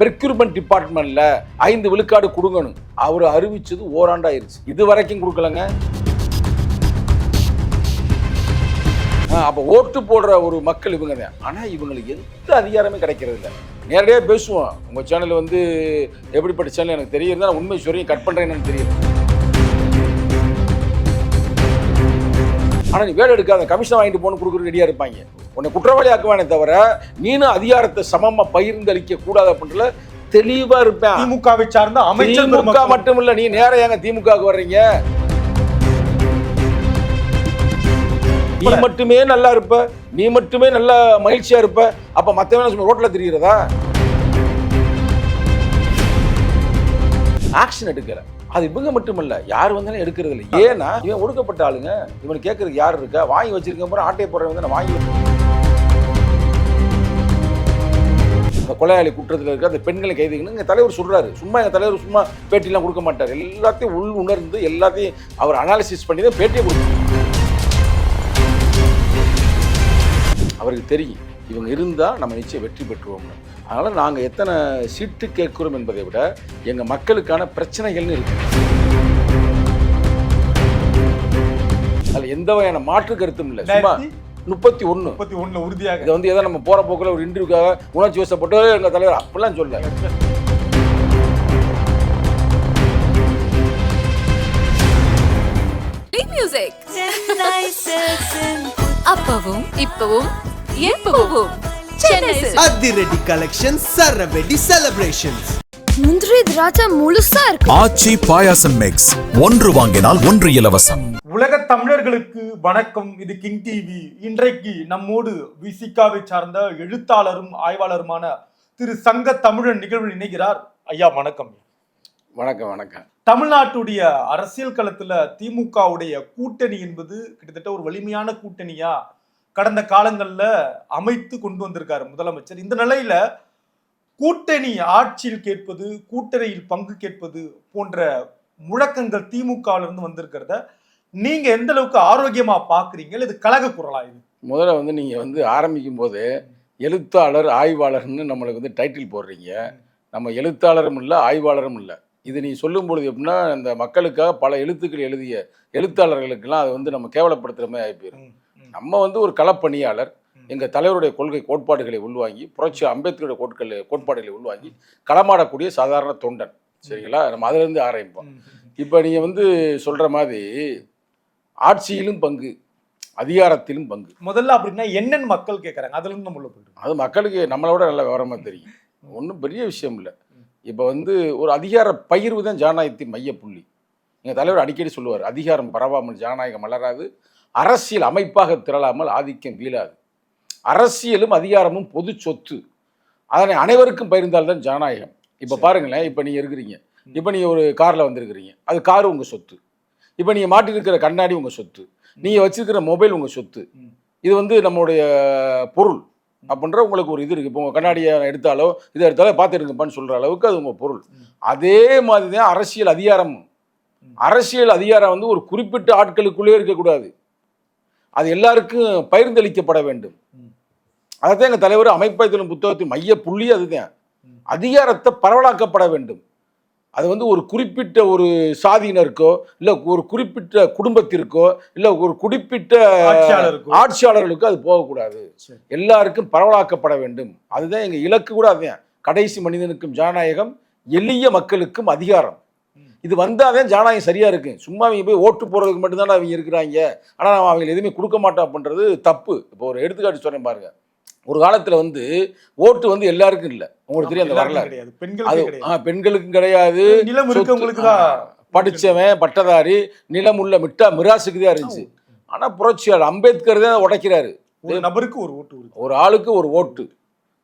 பெர்க்யூர்மெண்ட் டிபார்ட்மெண்ட்ல ஐந்து விழுக்காடு கொடுங்கணும். அவர் அறிவிச்சது ஓராண்டாயிருச்சு. இது வரைக்கும் கொடுக்கலங்க. அப்போ அப்ப ஓட்டு போடுற ஒரு மக்கள் இவங்க தான் ஆனா இவங்களுக்கு எந்த அதிகாரமே கிடைக்கிறது இல்லை நேரடியாக பேசுவோம். உங்க சேனல் வந்து எப்படிப்பட்ட சேனல் எனக்கு தெரியுது நான் உண்மை சொரையும் கட் பண்றேன்னு தெரியும். ஆனா நீ வேலை எடுக்காத. கமிஷன் வாங்கிட்டு போன்னு கொடுக்குறது ரெடியா இருப்பாங்க. உன்னை குற்றவாளி ஆக்குவானே தவிர நீனும் அதிகாரத்தை சமமா பகிர்ந்தளிக்க கூடாது அப்படின்றதுல தெளிவா இருப்பேன். திமுகவை சார்ந்த அமைச்சர் திமுக. மட்டும் இல்ல நீ நேரா ஏங்க திமுகவுக்கு வர்றீங்க? நீ மட்டுமே நல்லா இருப்ப. நீ மட்டுமே நல்ல மகிழ்ச்சியா இருப்ப. அப்ப மத்தவன் சும்மா ரோட்ல தெரிகிறதா ஆக்ஷன் எடுக்கல. அது இவங்க மட்டும் இல்ல யார் வந்தாலும் எடுக்கிறது இல்லை ஏன்னா இவன் ஒடுக்கப்பட்ட ஆளுங்க இவன் கேட்கறதுக்கு யார் இருக்கா? வாங்கி வச்சிருக்க போற ஆட்டையை போடுறவங்க தானே வாங்கி கொலையாளி குற்றத்தில் இருக்க அந்த பெண்களை கைதுங்கன்னு எங்கள் தலைவர் சொல்றாரு. சும்மா எங்கள் தலைவர் சும்மா பேட்டிலாம் கொடுக்க மாட்டார். எல்லாத்தையும் உள் உணர்ந்து எல்லாத்தையும் அவர் அனாலிசிஸ் பண்ணி தான் பேட்டியை கொடுக்கும் அவருக்கு தெரியும். இவங்க இருந்தால் நம்ம நிச்சயம் வெற்றி பெற்றுவோம்னு அதனால் நாங்கள் எத்தனை சீட்டு கேட்கிறோம் என்பதை விட எங்கள் மக்களுக்கான பிரச்சனைகள்னு இருக்கு. அதில் எந்த வகையான மாற்று கருத்தும் இல்லை. சும்மா முப்பத்தி ஒன்று முப்பத்தி ஒண்ணுல உறுதியாக. இதை வந்து ஏதோ நம்ம போற போக்குல ஒரு இன்டர்வியூக்காக உணர்ச்சி வசப்பட்டு எங்க தலைவர் அப்படிலாம் சொல்ல மியூசிக் அப்பவும் இப்பவும் சில்க்ஸ். அதிரடி கலெக்ஷன் சரவெடி செலிப்ரேஷன்ஸ் முந்திரி திராட்சை முழுசா இருக்கு. ஆச்சி பாயாசம் மிக்ஸ் ஒன்று வாங்கினால் ஒன்று இலவசம். உலக தமிழர்களுக்கு வணக்கம். இது கிங் டிவி. இன்றைக்கு நம்மோடு விசிகாவை சார்ந்த எழுத்தாளரும் ஆய்வாளருமான திரு சங்க தமிழன் நிகழ்வில் இணைகிறார். ஐயா வணக்கம். வணக்கம் வணக்கம். தமிழ்நாட்டுடைய அரசியல் களத்துல திமுகவுடைய கூட்டணி என்பது கிட்டத்தட்ட ஒரு வலிமையான கூட்டணியா கடந்த காலங்கள்ல அமைத்து கொண்டு வந்திருக்காரு முதலமைச்சர். இந்த நிலையில கூட்டணி ஆட்சியில் கேட்பது கூட்டணியில் பங்கு கேட்பது போன்ற முழக்கங்கள் திமுகல இருந்து வந்திருக்கிறத நீங்க எந்த அளவுக்கு ஆரோக்கியமா பாக்குறீங்க? இது கழக குரலா இது? முதல்ல வந்து நீங்க வந்து ஆரம்பிக்கும் போது எழுத்தாளர் ஆய்வாளர்னு நம்மளுக்கு வந்து டைட்டில் போடுறீங்க. நம்ம எழுத்தாளரும் இல்லை ஆய்வாளரும் இல்லை. இது நீ சொல்லும் பொழுது எப்படின்னா இந்த மக்களுக்காக பல எழுத்துக்கள் எழுதிய எழுத்தாளர்களுக்கெல்லாம் அது வந்து நம்ம கேவலப்படுத்துகிற மாதிரி ஆகி போயிடும் ம், ம். நம்ம வந்து ஒரு களப்பணியாளர். எங்கள் தலைவருடைய கொள்கை கோட்பாடுகளை உள்வாங்கி புரட்சி அம்பேத்கருடைய கோட்கள் கோட்பாடுகளை உள்வாங்கி களமாடக்கூடிய சாதாரண தொண்டன். சரிங்களா? நம்ம அதிலிருந்து ஆரம்பிப்போம். இப்போ நீங்கள் வந்து சொல்கிற மாதிரி ஆட்சியிலும் பங்கு அதிகாரத்திலும் பங்கு. முதல்ல அப்படின்னா என்னன்னு மக்கள் கேக்குறாங்க? அதுல இருந்து நம்ம உள்ள போயிடும் அது மக்களுக்கு நம்மளோட நல்ல விவரமாக தெரியும். ஒன்றும் பெரிய விஷயம் இல்லை. இப்போ வந்து ஒரு அதிகார பகிர்வு தான் ஜனநாயகத்தின் மையப்புள்ளி. எங்கள் தலைவர் அடிக்கடி சொல்லுவார் அதிகாரம் பரவாமல் ஜனநாயகம் மலராது அரசியல் அமைப்பாக திரளாமல் ஆதிக்கம் வீழாது. அரசியலும் அதிகாரமும் பொது சொத்து. அதனை அனைவருக்கும் பகிர்ந்தால்தான் ஜனநாயகம். இப்போ பாருங்களேன் இப்போ நீங்கள் இருக்கிறீங்க. இப்போ நீங்கள் ஒரு காரில் வந்திருக்கிறீங்க. அது காரு உங்கள் சொத்து. இப்போ நீங்கள் மாட்டிருக்கிற கண்ணாடி உங்கள் சொத்து. நீங்கள் வச்சிருக்கிற மொபைல் உங்கள் சொத்து. இது வந்து நம்மளுடைய பொருள் அப்படின்ற உங்களுக்கு ஒரு இது இருக்குது இப்போ உங்கள் கண்ணாடியை எடுத்தாலோ இதை எடுத்தாலோ பார்த்துருங்கப்பான்னு சொல்கிற அளவுக்கு அது உங்கள் பொருள். அதே மாதிரி தான் அரசியல் அதிகாரம். அரசியல் அதிகாரம் வந்து ஒரு குறிப்பிட்ட ஆட்களுக்குள்ளே இருக்கக்கூடாது. அது எல்லாருக்கும் பகிர்ந்தளிக்கப்பட வேண்டும். அதைத்தான் எங்கள் தலைவர் அமைப்பாய்த்தலும் புத்தகத்தின் மைய புள்ளி அதுதான். அதிகாரத்தை பரவலாக்கப்பட வேண்டும் அது வந்து ஒரு குறிப்பிட்ட ஒரு சாதியினருக்கோ இல்லை ஒரு குறிப்பிட்ட குடும்பத்திற்கோ இல்லை ஒரு குறிப்பிட்ட. ஆட்சியாளர்களுக்கோ அது போகக்கூடாது. எல்லாருக்கும் பரவலாக்கப்பட வேண்டும் அதுதான் எங்கள் இலக்கு கூட அதுதான் கடைசி மனிதனுக்கும் ஜனநாயகம் எளிய மக்களுக்கும் அதிகாரம் இது வந்தாதான் ஜனநாயகம் சரியா இருக்கு. சும்மா அவங்க போய் ஓட்டு போடுறதுக்கு மட்டும்தான் அவங்க இருக்கிறாங்க. ஆனால் நம்ம அவங்க எதுவுமே கொடுக்க மாட்டோம் அப்படின்றது தப்பு. இப்போ ஒரு எடுத்துக்காட்டு சொல்றேன் பாருங்க. ஒரு காலத்துல வந்து ஓட்டு வந்து எல்லாருக்கும் இல்லை. உங்களுக்கு தெரியும் அந்த வரலாறு. அது ஆ, பெண்களுக்கும் கிடையாது. நிலம் இருக்கவங்களுக்கு தான் ஆ, படிச்சவன் பட்டதாரி நிலம் உள்ள மிட்டா மிராசுக்கு தான் இருந்துச்சு. ஆனா புரட்சியாளர் அம்பேத்கர் தான் உடைக்கிறாரு. ஒரு நபருக்கு ஒரு ஓட்டு ஒரு ஆளுக்கு ஒரு ஓட்டு.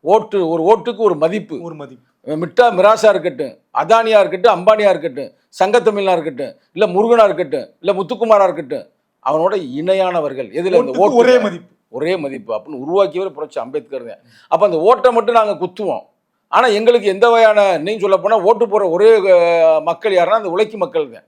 ஓட்டு ஒரு ஓட்டுக்கு ஒரு மதிப்பு. ஒரு மதிப்பு. மிட்டா மிராசா இருக்கட்டும் அதானியா இருக்கட்டும் அம்பானியா இருக்கட்டும் சங்கத்தமிழனா இருக்கட்டும் இல்ல முருகனா இருக்கட்டும் இல்ல முத்துக்குமாரா இருக்கட்டும் அவனோட இணையானவர்கள். எதுல இந்த ஓட்டு ஒரே மதிப்பு. ஒரே மதிப்பு. அப்படின்னு உருவாக்கியவர் புரட்சி அம்பேத்கர் தான் அப்போ அந்த ஓட்டை மட்டும் நாங்கள் குத்துவோம். ஆனால் எங்களுக்கு எந்த வகையான நீங்க சொல்ல போனால் ஓட்டு போடுற ஒரே மக்கள் யாருன்னா அந்த உழைக்கும் மக்கள் தான்.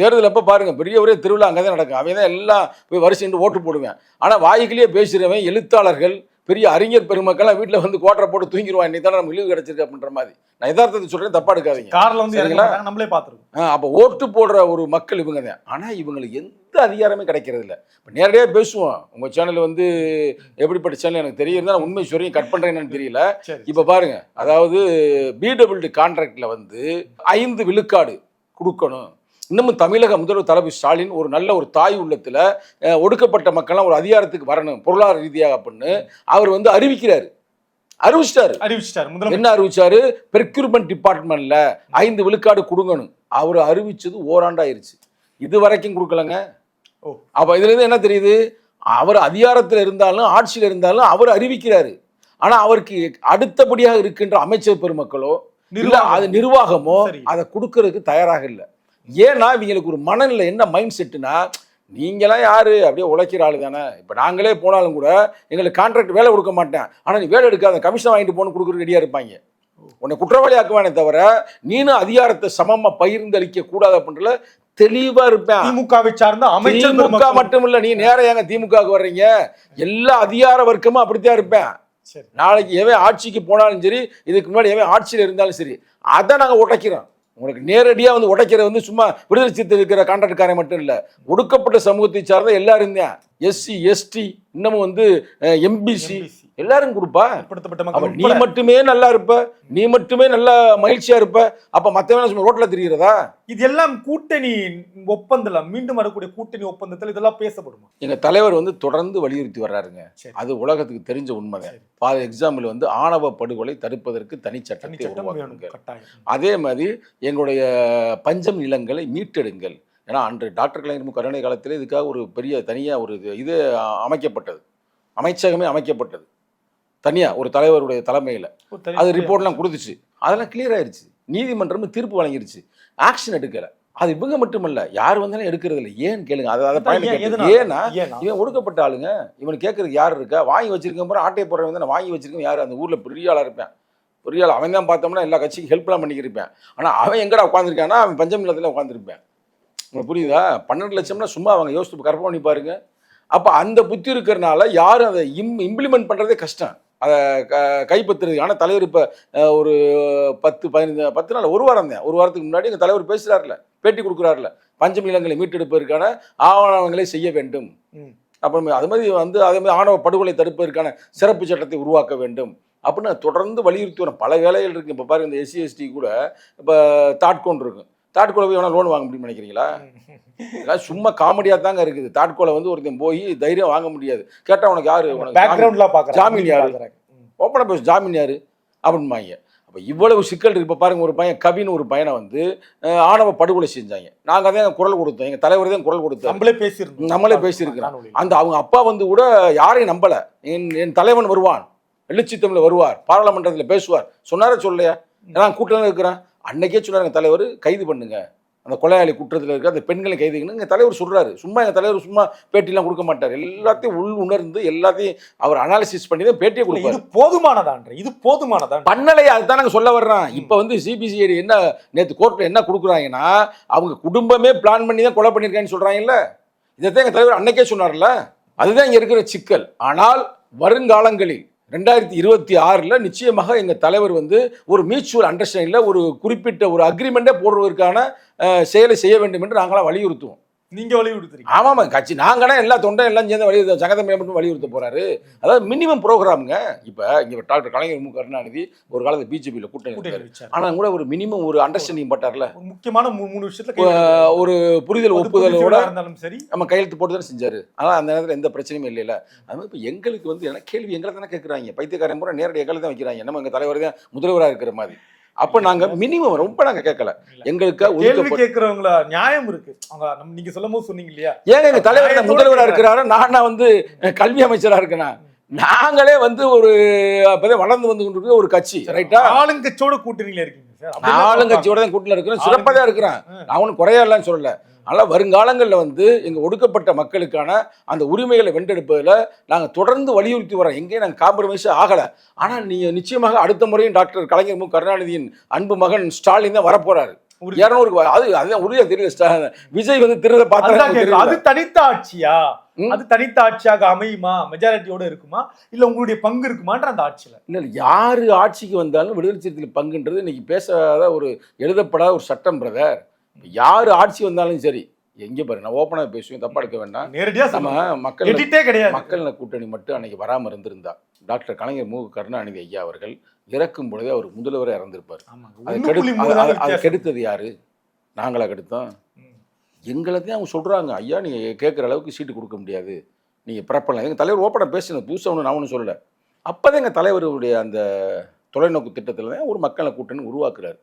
தேர்தல் அப்போ பாருங்க பெரிய ஒரே திருவிழா அங்கே தான் நடக்கும். அவன் தான் எல்லாம் போய் வரிசை நின்று ஓட்டு போடுவேன். ஆனால் வாய்க்கிலேயே பேசுகிறவன் எழுத்தாளர்கள் பெரிய அறிஞர் பெருமக்கள்லாம் வீட்டில் வந்து கோட்டரை போட்டு தூங்கிடுவான் இன்னைக்கு தானே நம்ம லீவு கிடைச்சிருக்கு அப்படின்ற மாதிரி. நான் யதார்த்தத்தை சொல்கிறேன் தப்பா எடுக்காதீங்க. கார்ல வந்து இறங்க சரிங்களா? மாட்டாங்க, நம்மளே பார்த்துருக்கோம். அப்போ ஓட்டு போடுற ஒரு மக்கள் இவங்க தான். ஆனால் இவங்களுக்கு எந்த அதிகாரமே கிடைக்கிறது இல்லை. இப்போ நேரடியாக பேசுவோம். உங்கள் சேனல் வந்து எப்படிப்பட்ட சேனல் எனக்கு தெரியும் நான் உண்மை சொல்றீங்க கட் பண்ணுறேன்னு தெரியல. இப்போ பாருங்க. அதாவது பிடபிள்யூடி கான்ட்ராக்டில் வந்து ஐந்து விழுக்காடு கொடுக்கணும். இன்னமும் தமிழக முதல்வர் தளபதி ஸ்டாலின் ஒரு நல்ல ஒரு தாய் உள்ளத்தில் ஒடுக்கப்பட்ட மக்கள்லாம் ஒரு அதிகாரத்துக்கு வரணும் பொருளாதார ரீதியாக அப்படின்னு அவர் வந்து அறிவிக்கிறாரு. அறிவிச்சிட்டாரு. அறிவிச்சிட்டாரு என்ன அறிவிச்சாரு? பெர்க்யூர்மெண்ட் டிபார்ட்மெண்ட்ல ஐந்து விழுக்காடு கொடுங்கணும். அவர் அறிவிச்சது ஓராண்டாயிருச்சு. இது வரைக்கும் கொடுக்கலங்க. ஓ. அப்ப இதுல இருந்து என்ன தெரியுது? அவர் அதிகாரத்தில் இருந்தாலும் ஆட்சியில் இருந்தாலும் அவர் அறிவிக்கிறாரு. ஆனா அவருக்கு அடுத்தபடியாக இருக்கின்ற அமைச்சர் பெருமக்களோ இல்ல. அது நிர்வாகமோ. அதை கொடுக்கறதுக்கு தயாராக இல்லை. ஏன்னா இவங்களுக்கு ஒரு மனநிலை என்ன மைண்ட் செட்டுனா நீங்களாம் யாரு? அப்படியே உழைக்கிற ஆளு தானே. இப்போ நாங்களே போனாலும் கூட எங்களுக்கு கான்ட்ராக்ட் வேலை கொடுக்க மாட்டேன். ஆனால் நீ வேலை எடுக்காத கமிஷன் வாங்கிட்டு போன்னு கொடுக்குறது ரெடியாக இருப்பாங்க. உன்னை குற்றவாளி ஆக்குவானே தவிர நீனும் அதிகாரத்தை சமமா பகிர்ந்தளிக்க கூடாது அப்படின்றதுல தெளிவா இருப்பேன். திமுகவை சார்ந்த அமைச்சர் திமுக. மட்டும் இல்ல நீ நேரா ஏங்க திமுகவுக்கு வர்றீங்க? எல்லா அதிகார வர்க்கமும் அப்படித்தான் இருப்பேன். சரி. நாளைக்கு எவன் ஆட்சிக்கு போனாலும் சரி இதுக்கு முன்னாடி எவன் ஆட்சியில் இருந்தாலும் சரி அதை நாங்கள் உடைக்கிறோம். உங்களுக்கு நேரடியாக வந்து உடைக்கிற வந்து சும்மா விடுதலை சித்து இருக்கிற கான்ட்ராக்ட்காரன் மட்டும் இல்லை. ஒடுக்கப்பட்ட சமூகத்தை சார்ந்த எல்லாரும் தான் எஸ்சி எஸ்டி இன்னமும் வந்து எம்பிசி. எல்லாரும் கொடுப்பா நீ. மட்டுமே நல்லா இருப்ப நீ மட்டுமே நல்லா மகிழ்ச்சியா இருப்ப அப்ப மத்தவன சும்மா ரோட்ல தெரிகிறதா இது எல்லாம் கூட்டணி ஒப்பந்தம் மீண்டும் வரக்கூடிய கூட்டணி ஒப்பந்தத்தில் இதெல்லாம் பேசப்படுமா? எங்க தலைவர் வந்து தொடர்ந்து வலியுறுத்தி வர்றாருங்க. அது உலகத்துக்கு தெரிஞ்ச உண்மைதான் சரி. ஃபார் எக்ஸாம்பிள் வந்து ஆணவ படுகொலை தடுப்பதற்கு தனி தனிச்சட்டத்தை கட்டாயம். அதே மாதிரி எங்களுடைய பஞ்சம் நிலங்களை மீட்டெடுங்கள். ஏன்னா அன்று டாக்டர் கலைஞர். கருணை காலத்தில் இதுக்காக ஒரு பெரிய தனியாக ஒரு இது அமைக்கப்பட்டது. அமைச்சகமே அமைக்கப்பட்டது. தனியாக ஒரு தலைவருடைய தலைமையில். அது ரிப்போர்ட்லாம் கொடுத்துச்சு. அதெல்லாம் கிளியர் ஆயிருச்சு. நீதிமன்றம் தீர்ப்பு வழங்கிருச்சு. ஆக்ஷன் எடுக்கலை. அது இவங்க மட்டுமல்ல. யார் வந்தாலும் எடுக்கிறது இல்லை. ஏன்னு கேளுங்க. அதை அதை. எதனால? ஏன்னா? இவன் ஒடுக்கப்பட்ட ஆளுங்க. இவனுக்கு கேட்கறதுக்கு யார் இருக்கா? வாங்கி வச்சிருக்கேன் போற ஆட்டையை போடுறவன் வந்து நான் வாங்கி வச்சிருக்கேன் யார்? அந்த ஊர்ல பெரிய ஆளா இருப்பேன். பெரிய ஆள். அவன் தான் பார்த்தோம்னா எல்லா கட்சிக்கும் ஹெல்ப்லாம் பண்ணிக்கிருப்பேன் ஆனா அவன் எங்கடா உட்காந்துருக்கானா அவன் பஞ்சம் நிலத்தில் உட்காந்துருப்பேன் உங்களுக்கு புரியுதா? பன்னெண்டு லட்சம்னா சும்மா அவங்க யோசிச்சு கற்பனை பண்ணி பாருங்க. அப்போ அந்த புத்தி இருக்கிறனால யாரும் அதை இம் இம்ப்ளிமெண்ட் பண்ணுறதே கஷ்டம். அதை க கைப்பற்றுறது ஆனால் தலைவர் இப்போ ஒரு பத்து பதினஞ்சு பத்து நாள் ஒரு வாரம் தான். ஒரு வாரத்துக்கு முன்னாடி எங்கள் தலைவர் பேசுகிறாருல பேட்டி கொடுக்குறாருல. பஞ்சம் நிலங்களை மீட்டெடுப்பதற்கான ஆவணங்களை செய்ய வேண்டும். அப்புறம் அது மாதிரி வந்து அதே மாதிரி ஆணவ படுகொலை தடுப்பதற்கான சிறப்பு சட்டத்தை உருவாக்க வேண்டும். அப்படின்னு தொடர்ந்து வலியுறுத்தி வரேன் பல வேலைகள் இருக்கு. இப்போ பாருங்க இந்த எஸ்சி எஸ்டி கூட இப்போ தாட்கோன் இருக்கும் தாட்கோல போய் வேணா லோன் வாங்க முடியும்னு நினைக்கிறீங்களா? இதெல்லாம் சும்மா காமெடியாக தாங்க இருக்குது. தாட்கோலை வந்து ஒருத்தன் போய் தைரியம் வாங்க முடியாது. கேட்டால் உனக்கு யாரு? பேக்ரவுண்ட்ல பாக்குறேன். ஜாமீன் யாரு? ஓப்பனாக பேச ஜாமீன் யாரு? அப்படின்பாங்க அப்போ இவ்வளவு சிக்கல் இருக்கு. இப்போ பாருங்க ஒரு பையன் கவின்னு ஒரு பையனை வந்து ஆணவ படுகொலை செஞ்சாங்க. நாங்கள் தான் குரல் கொடுத்தோம். எங்கள் தலைவர் தான் குரல் கொடுத்தோம் நம்மளே பேசியிருந்தோம். நம்மளே பேசியிருக்கிறோம். அந்த அவங்க அப்பா வந்து கூட யாரையும் நம்பல. என் என் தலைவன் வருவான். எழுச்சி தமிழ்ல வருவார். பாராளுமன்றத்தில் பேசுவார். சொன்னாரா சொல்லலையா? நான் கூட்டத்தில் இருக்கிறேன். அன்னைக்கே சொன்னார் எங்க தலைவர் கைது பண்ணுங்க. அந்த கொலையாளி குற்றத்தில் இருக்க அந்த பெண்களை கைது பண்ணுங்க. எங்க தலைவர் சொல்றாரு. சும்மா எங்க தலைவர் சும்மா பேட்டிலாம் கொடுக்க மாட்டார். எல்லாத்தையும் உள் உணர்ந்து எல்லாத்தையும் அவர் அனாலிசிஸ் பண்ணி தான் பேட்டியை கொடுப்பாரு. இது போதுமானதான்ற இது போதுமானதான் பண்ணலையே அதுதான் நாங்கள் சொல்ல வர்றோம் இப்போ வந்து சிபிசிஐடி என்ன நேற்று கோர்ட்டில் என்ன கொடுக்குறாங்கன்னா அவங்க குடும்பமே பிளான் பண்ணி தான் கொலை பண்ணியிருக்காங்கன்னு சொல்கிறாங்கல்ல இதைத்தான் எங்கள் தலைவர் அன்னைக்கே சொன்னார்ல அதுதான் இங்கே இருக்கிற சிக்கல். ஆனால் வருங்காலங்களில் ரெண்டாயிரத்தி இருபத்தி ஆறில் நிச்சயமாக எங்கள் தலைவர் வந்து ஒரு மியூச்சுவல் அண்டர்ஸ்டாண்டிங்கில் ஒரு குறிப்பிட்ட ஒரு அக்ரிமெண்ட்டே போடுவதற்கான செயலை செய்ய வேண்டும் என்று நாங்களாம் வலியுறுத்துவோம். நீங்க வலியுறுத்துறீங்க. ஆமாம் கட்சி நாங்கன்னா எல்லா தொண்டை எல்லாம் சேர்ந்து வலியுறுத்த சங்கத்தை மட்டும் வலியுறுத்த போறாரு. அதாவது மினிமம் ப்ரோக்ராமுங்க இப்போ இங்கே டாக்டர் கலைஞர் மு. கருணாநிதி ஒரு காலத்தில் பிஜேபியில் கூட்டணி. ஆனால் கூட ஒரு மினிமம் ஒரு அண்டர்ஸ்டாண்டிங் பட்டார்ல ஒரு முக்கியமான மூணு விஷயத்துல ஒரு புரிதல் ஒப்புதலோட புதுச்சேரியா இருந்தாலும் சரி. நம்ம கையெழுத்து போட்டு தானே செஞ்சாரு. ஆனால் அந்த நேரத்தில் எந்த பிரச்சனையும் இல்லைல்ல அது இப்போ எங்களுக்கு வந்து என்ன கேள்வி எங்களை தானே கேட்குறாங்க பைத்தியக்காரன் பூரா நேரடி எங்களை தான் வைக்கிறாங்க. நம்ம எங்கள் தலைவர் தான் முதல்வராக இருக்கிற மாதிரி. அப்போ நாங்கள் மினிமம் ரொம்ப நாங்கள் கேட்கல எங்களுக்கு கேள்வி கேட்கறவங்கள நியாயம் இருக்கு. அவங்க நீங்க சொல்லும் போது சொன்னீங்க இல்லையா? ஏங்க எங்க தலைவர் கேக்குறேன். இருக்கிறாரு? நானா வந்து கல்வி அமைச்சராக இருக்கேனா? நாங்களே வந்து ஒரு வளர்ந்து வந்து கொண்டிருக்கிற ஒரு கட்சி ரைட்டா ஆளுங்கட்சியோட கூட்டணியில இருக்கீங்க ஆளுங்கட்சியோட தான் கூட்டில் இருக்கிறேன் சிறப்பாக தான் இருக்கிறேன். நான் ஒன்றும் குறையலன்னு சொல்லல. ஆனால் வருங்காலங்களில் வந்து எங்கள் ஒடுக்கப்பட்ட மக்களுக்கான அந்த உரிமைகளை வென்றெடுப்பதில் நாங்கள் தொடர்ந்து வலியுறுத்தி வரோம் எங்கேயும் நாங்கள் காம்ப்ரமைஸே ஆகலை. ஆனால் நீங்கள் நிச்சயமாக அடுத்த முறையும் டாக்டர் கலைஞர் மு. கருணாநிதியின் அன்பு மகன் ஸ்டாலின் தான் வரப்போறாரு. உறுதி. இரநூறுக்கு அது அதுதான் உறுதியா தெரியல விஜய் வந்து அதுதான் பார்த்தா. அது தனித்த ஆட்சியா. அது தனித்த ஆட்சியாக அமையுமா? மெஜாரிட்டியோட இருக்குமா? இல்ல உங்களுடைய பங்கு இருக்குமான்ற அந்த ஆட்சியில? இல்ல இல்ல, யாரு ஆட்சிக்கு வந்தாலும் விடுதலை சிறுத்தைகள் பங்குன்றது இன்னைக்கு பேசாத ஒரு எழுதப்படாத ஒரு சட்டம் பிரதர் யாரு ஆட்சி வந்தாலும் சரி எங்க பாரு நான் ஓப்பனா பேசுவேன் தப்பா எடுக்க வேண்டாம். நேரடியா நம்ம மக்கள் கிடையாது. மக்கள் கூட்டணி மட்டும் அன்னைக்கு வராம இருந்திருந்தா டாக்டர் கலைஞர் மு கருணாநிதி ஐயா அவர்கள் இறக்கும் பொழுதே அவர் முதல்வரே இறந்திருப்பார். அது ஒண்ணு புள்ளி கெடு- மூணு அது-. கெடுத்தது யாரு? நாங்களா கெடுத்தோம். எங்களை தான் அவங்க சொல்றாங்க. ஐயா நீங்க கேட்குற அளவுக்கு சீட்டு கொடுக்க முடியாது. நீங்க பிறப்பலாம் எங்க தலைவர் ஓப்பனாக பேசினது புதுசாக ஒன்று நான் ஒன்றும் சொல்லல. அப்போதான் எங்கள் தலைவருடைய அந்த தொலைநோக்கு திட்டத்தில் தான் ஒரு மக்களை கூட்டணி உருவாக்குறாரு.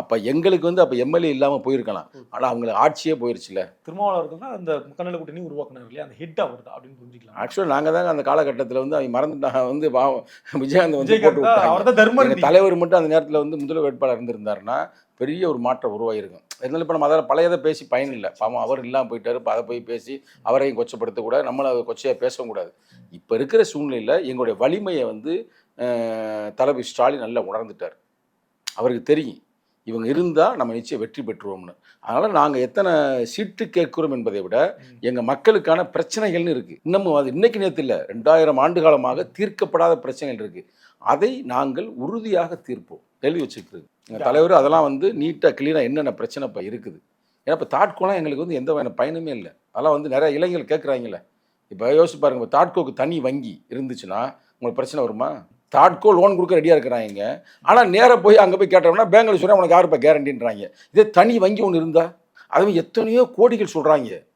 அப்போ எங்களுக்கு வந்து அப்போ எம்எல்ஏ இல்லாமல் போயிருக்கலாம். ஆனால் அவங்களுக்கு ஆட்சியே போயிருச்சுல திருமாவளவர்கள் தான் அந்த முக்கநல கூட்டணி உருவாக்குனார் இல்லையா? அந்த ஹெட் அவர் தான் அப்படின்னு புரிஞ்சுக்கலாம்? ஆக்சுவலாக நாங்கள் தாங்க அந்த காலகட்டத்தில் வந்து அவங்க மறந்துட்டாங்க வந்து விஜயகாந்த் வந்து அவர் தான் எங்கள் தலைவர் மட்டும் அந்த நேரத்தில் வந்து முதல் வேட்பாளர் இருந்திருந்தாருன்னா பெரிய ஒரு மாற்றம் உருவாகிருக்கும் இருந்தாலும் இப்போ நம்ம அதில் பழையதை பேசி பயன் இல்லை பாவம் அவர் இல்லாமல் போயிட்டாரு இப்போ அதை போய் பேசி அவரையும் கொச்சப்படுத்தக்கூடாது நம்மளும் அதை கொச்சையாக பேசவும் கூடாது. இப்போ இருக்கிற சூழ்நிலையில் எங்களுடைய வலிமையை வந்து தளபதி ஸ்டாலின் நல்லா உணர்ந்துட்டார். அவருக்கு தெரியும். இவங்க இருந்தால் நம்ம நிச்சயம் வெற்றி பெற்றுவோம்னு. அதனால் நாங்கள் எத்தனை சீட்டு கேட்கிறோம் என்பதை விட எங்கள் மக்களுக்கான பிரச்சனைகள்னு இருக்குது இன்னமும் அது இன்னைக்கு நேற்று இல்லை ரெண்டாயிரம் ஆண்டு காலமாக தீர்க்கப்படாத பிரச்சனைகள் இருக்குது அதை நாங்கள் உறுதியாக தீர்ப்போம். எழுதி வச்சுக்கிறது எங்கள் தலைவர் அதெல்லாம் வந்து நீட்டாக கிளீனாக என்னென்ன பிரச்சனை இப்போ இருக்குது. ஏன்னா இப்போ தாட்கோலாம் எங்களுக்கு வந்து எந்த வகையான பயனுமே இல்லை. அதெல்லாம் வந்து நிறைய இளைஞர்கள் கேட்குறாங்களே இப்போ யோசிச்சு பாருங்க இப்போ தாட்கோக்கு தனி வங்கி இருந்துச்சுன்னா உங்களுக்கு பிரச்சனை வருமா? தாட்கோ லோன் கொடுக்க ரெடியாக இருக்கிறாங்க. ஆனால் நேராக போய் அங்கே போய் கேட்டோம்னா பேங்கில் சொல்ல உனக்கு யாருப்பா கேரண்டின்றாங்க இதே தனி வங்கி ஒன்று இருந்தா அதுவும் எத்தனையோ கோடிகள் சொல்கிறாங்க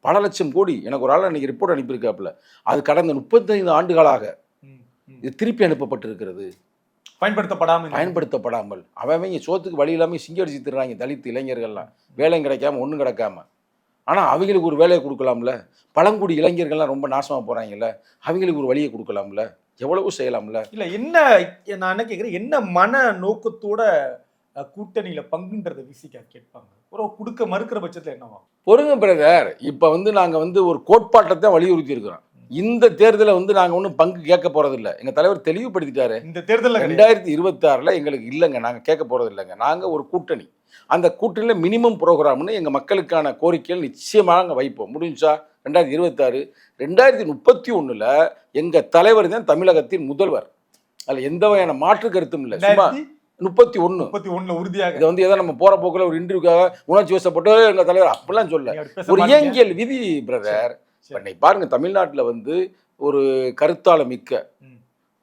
பல லட்சம் கோடி. எனக்கு ஒரு ஆள் அன்றைக்கி ரிப்போர்ட் அனுப்பியிருக்காப்புல. அது கடந்த முப்பத்தைந்து ஆண்டுகளாக. இது திருப்பி அனுப்பப்பட்டிருக்கிறது. பயன்படுத்தப்படாம இந்த- பயன்படுத்தப்படாமல். அவன் இங்கே சோத்துக்கு வழி இல்லாமல் சிங்கடிச்சு திடுறாங்க தலித்து இளைஞர்கள்லாம். வேலையும் கிடைக்காம ஒன்றும் கிடைக்காம. ஆனால் அவங்களுக்கு ஒரு வேலையை கொடுக்கலாம்ல? பழங்குடி இளைஞர்கள்லாம் ரொம்ப நாசமாக போகிறாங்கல்ல அவங்களுக்கு ஒரு வழியை கொடுக்கலாம்ல? எவ்வளவோ செய்யலாம்ல? இல்ல என்ன நான் என்ன கேக்குறேன் என்ன மன நோக்கத்தோட கூட்டணியில பங்குன்றத விசிக்கா கேட்பாங்க. ஒரு கொடுக்க மறுக்கிற பட்சத்துல என்னவா? பொறுங்க பிரதர் இப்போ வந்து நாங்கள் வந்து ஒரு கோட்பாட்டை தான் வலியுறுத்தி இருக்கிறோம் இந்த தேர்தலில் வந்து நாங்கள் ஒன்றும் பங்கு கேட்க போகிறதில்ல எங்கள் தலைவர் தெளிவுபடுத்திட்டாரு. இந்த தேர்தல்ல. ரெண்டாயிரத்தி இருபத்தாறில் எங்களுக்கு இல்லைங்க. நாங்கள் கேட்க போகிறது இல்லைங்க நாங்கள் ஒரு கூட்டணி. அந்த கூட்டணியில் மினிமம் ப்ரோக்ராம்னு எங்கள் மக்களுக்கான கோரிக்கைகள் நிச்சயமாக நாங்கள் வைப்போம். முடிஞ்சா ரெண்டாயிரத்தி இருபத்தாறு. ரெண்டாயிரத்தி முப்பத்தி ஒன்றில் எங்கள் தலைவர் தான் தமிழகத்தின் முதல்வர். அதில் எந்த வகையான மாற்று கருத்தும் இல்லை. சும்மா முப்பத்தி ஒன்று முப்பத்தி ஒண்ணுல உறுதியாக. இதை வந்து ஏதோ நம்ம போகிற போக்கில் ஒரு இன்டர்வியூக்காக உணர்ச்சி வசப்பட்டு எங்கள் தலைவர் அப்படிலாம் சொல்ல ஒரு. இயங்கியல் விதி பிரதர். இன்னைக்கு பாருங்க தமிழ்நாட்டில் வந்து ஒரு கருத்தாள மிக்க.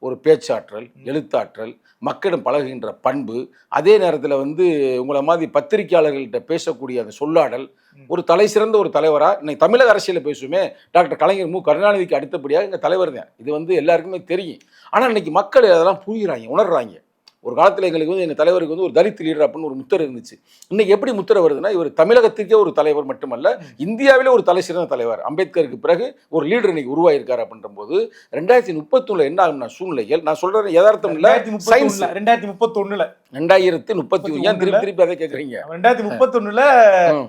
ஒரு பேச்சாற்றல். எழுத்தாற்றல் மக்களிடம் பழகுகின்ற பண்பு அதே நேரத்தில் வந்து உங்களை மாதிரி பத்திரிகையாளர்கள்ட்ட பேசக்கூடிய அந்த சொல்லாடல். ஒரு தலை சிறந்த ஒரு தலைவராக இன்னைக்கு தமிழக அரசியலில் பேசுவோமே டாக்டர் கலைஞர் மு கருணாநிதிக்கு அடுத்தபடியாக எங்கள் தலைவர் தான் இது வந்து எல்லாருக்குமே தெரியும் ஆனால் இன்னைக்கு மக்கள் அதெல்லாம் புரியுறாங்க உணர்றாங்க ஒரு காலத்தில் எங்களுக்கு வந்து எங்கள் தலைவருக்கு வந்து ஒரு தலித் லீடர் அப்படின்னு ஒரு முத்திரை இருந்துச்சு. இன்னைக்கு எப்படி முத்திரை வருதுன்னா இவர் தமிழகத்திற்கே ஒரு தலைவர் மட்டுமல்ல இந்தியாவிலே ஒரு தலை சிறந்த தலைவர். அம்பேத்கருக்கு பிறகு ஒரு லீடர் இன்னைக்கு உருவாயிருக்காரு அப்படின்ற போது ரெண்டாயிரத்தி முப்பத்தொன்னுல என்ன ஆகும்னா சூழ்நிலைகள் நான் சொல்றது யதார்த்தம் இல்ல ரெண்டாயிரத்தி முப்பத்தி சயின்ஸ் ஒண்ணுல ரெண்டாயிரத்தி முப்பத்தி ஏன் திருப்பி திருப்பி அதை கேட்குறீங்க ரெண்டாயிரத்தி முப்பத்தி ஒண்ணுல ம்.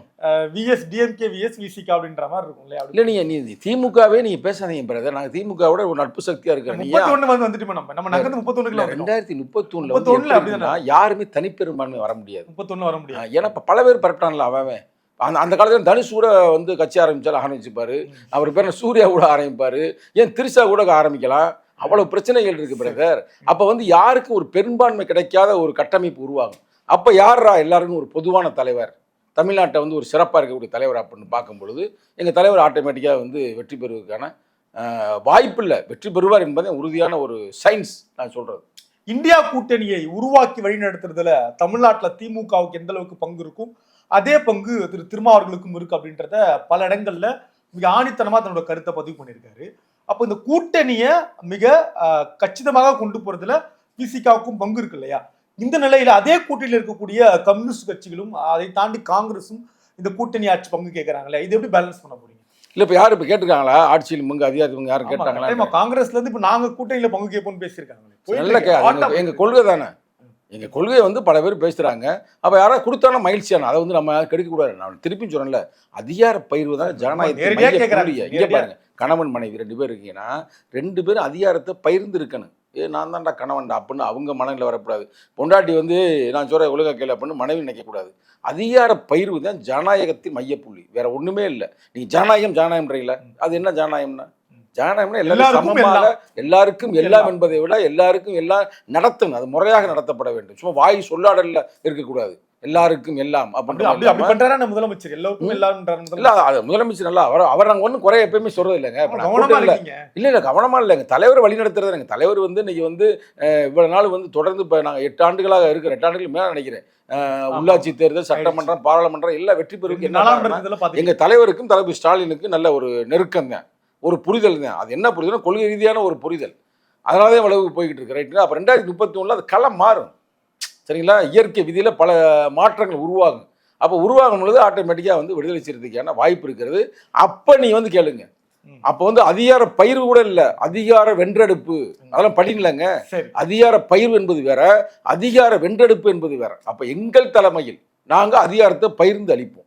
விஎஸ் டிஎம்கே விஎஸ் விசிகா அப்படின்ற மாதிரி இருக்கும் இல்லையா? இல்ல நீங்க நீ திமுகவே நீங்க பேசாதீங்க பிரதர் நாங்க திமுகவோட ஒரு நட்பு சக்தியா இருக்கிறோம் நீங்க முப்பத்தி ஒண்ணு வந்து வந்துட்டு நம்ம? நம்ம நகர்ந்து முப்பத்தி ஒண்ணுக்குள்ள வந்துட்டோம். ரெண்டாயிரத்தி முப்பத்தி ஒண்ணுல 31 வந்து அப்படிதானே? எப்படின்னா, யாருமே தனிப்பெரும்பான்மை வர முடியாது. முப்பத்தி ஒண்ணு வர முடியாது. ஏன்னா இப்ப பல பேர் பரப்பிட்டான்ல அவன். அந்த அந்த காலத்துல தனுஷ் கூட வந்து கட்சி ஆரம்பிச்சாலும் ஆரம்பிச்சுப்பாரு. அவர் பேர் சூர்யா கூட ஆரம்பிப்பாரு. ஏன் திருஷா கூட ஆரம்பிக்கலாம். அவ்வளவு பிரச்சனைகள் இருக்கு பிரதர் அப்ப வந்து யாருக்கும் ஒரு பெரும்பான்மை கிடைக்காத ஒரு கட்டமைப்பு உருவாகும்? அப்ப யாரா எல்லாருக்கும் ஒரு பொதுவான தலைவர்? தமிழ்நாட்டை வந்து ஒரு சிறப்பாக இருக்கக்கூடிய தலைவர் அப்படின்னு பார்க்கும் பொழுது எங்கள் தலைவர் ஆட்டோமேட்டிக்காக வந்து வெற்றி பெறுவதற்கான வாய்ப்பு இல்லை. வெற்றி பெறுவார் என்பதே உறுதியான ஒரு சயின்ஸ் நான் சொல்றது. இந்தியா கூட்டணியை உருவாக்கி வழிநடத்துறதுல தமிழ்நாட்டுல திமுகவுக்கு எந்த அளவுக்கு பங்கு இருக்கும்? அதே பங்கு திரு திருமாவர்களுக்கும் இருக்கு அப்படின்றத பல இடங்கள்ல மிக ஆணித்தனமா தன்னோட கருத்தை பதிவு பண்ணியிருக்காரு. அப்போ இந்த கூட்டணியை மிக கச்சிதமாக கொண்டு போறதுல பிசிகாவுக்கும் பங்கு இருக்கு இல்லையா? இந்த நிலையில அதே கூட்டணியில் இருக்கக்கூடிய கம்யூனிஸ்ட் கட்சிகளும் அதை தாண்டி காங்கிரஸும் இந்த கூட்டணி ஆட்சி பங்கு கேட்கறாங்களே இது எப்படி பேலன்ஸ் பண்ண போறீங்க? இல்லை இப்போ யாரும் இப்போ கேட்டிருக்காங்களா? ஆட்சியில் முங்க அதிகாரத்தில் யாரும் கேட்டாங்களா? காங்கிரஸ்ல இருந்து இப்ப நாங்க கூட்டணியில பங்கு கேட்போம்னு பேசியிருக்காங்களே நல்ல கே எங்க- கொள்கை தானே? எங்க கொள்கையை வந்து பல பேர் பேசுறாங்க. அப்ப யாராவது கொடுத்தானா மகிழ்ச்சியான? அதை வந்து நம்ம கெடுக்க கூடாது. நான் திருப்பி சொல்றேன்ல அதிகார பயிர்வு தான் புள்ளியே. இங்க. பாருங்க கணவன் மனைவி ரெண்டு பேர் இருக்கீங்கன்னா ரெண்டு பேரும் அதிகாரத்தை பகிர்ந்து இருக்கணும் ஏ நான் தான்டா கணவன்டா அப்படின்னு அவங்க மனநிலை வரக்கூடாது. பொண்டாட்டி வந்து நான் சொல்ற உலக கேள்வி அப்படின்னு மனைவி நினைக்கக்கூடாது அதிகார பயிர்வு தான் ஜனநாயகத்தின் மையப்புள்ளி. வேற ஒண்ணுமே இல்லை. நீங்க ஜனநாயகம் ஜனநாயகம்ன்றீங்களா அது என்ன ஜனநாயகம்னா? ஜனநாயகம்னா எல்லாரும் சமமாக. எல்லாருக்கும் எல்லாம். என்பதை விட எல்லாருக்கும் எல்லாம் நடத்தணும். அது முறையாக நடத்தப்பட வேண்டும். சும்மா வாய் சொல்லாடல்ல இருக்கக்கூடாது. எல்லாருக்கும் எல்லாம் அப்படி பண்றாரா முதலமைச்சர்? எல்லாருக்கும் எல்லாரும் இல்ல அது முதலமைச்சர் நல்லா அவர் அவர் நாங்கள் ஒன்றும் குறை எப்பயுமே சொல்றது இல்லைங்க. இல்ல இல்லை கவனமா இல்லைங்க தலைவர் வழி நடத்துறது தலைவர் வந்து இன்னைக்கு வந்து இவ்வளவு நாள் வந்து தொடர்ந்து இப்போ நாங்கள் எட்டு ஆண்டுகளாக இருக்கிற எட்டு ஆண்டுகள் மேலே நினைக்கிறேன். உள்ளாட்சி தேர்தல் சட்டமன்றம் பாராளுமன்றம் எல்லாம் வெற்றி பெறுவதற்கு என்ன எங்க தலைவருக்கும் தலைவர் ஸ்டாலினுக்கும் நல்ல ஒரு நெருக்கம் தான். ஒரு புரிதல் தான். அது என்ன புரிதல் கொள்கை ரீதியான ஒரு புரிதல். அதனால தான் இவ்வளவு போய்கிட்டு இருக்கு. ரைட்டுங்களா? அப்போ ரெண்டாயிரத்தி முப்பத்தி ஒன்றில் அது களம் மாறும். சரிங்களா? இயற்கை விதியில பல மாற்றங்கள் உருவாகும். அப்போ உருவாகும் பொழுது ஆட்டோமேட்டிக்காக வந்து விடுதலை செய்யறதுக்கான வாய்ப்பு இருக்கிறது. அப்போ நீ வந்து கேளுங்க. அப்போ வந்து அதிகார பயிர்வு கூட இல்லை. அதிகார வென்றெடுப்பு. அதெல்லாம் படிங்களங்க. சரி. அதிகார பயிர்வு என்பது வேற அதிகார வென்றெடுப்பு என்பது வேற. அப்ப எங்கள் தலைமையில் நாங்க அதிகாரத்தை பகிர்ந்து அளிப்போம்.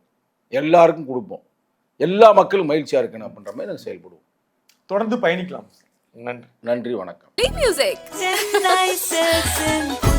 எல்லாருக்கும் கொடுப்போம். எல்லா மக்களும் மகிழ்ச்சியா இருக்கணும் அப்படின்ற மாதிரி நாங்கள் செயல்படுவோம். தொடர்ந்து பயணிக்கலாம். நன்றி. நன்றி வணக்கம். மியூசிக்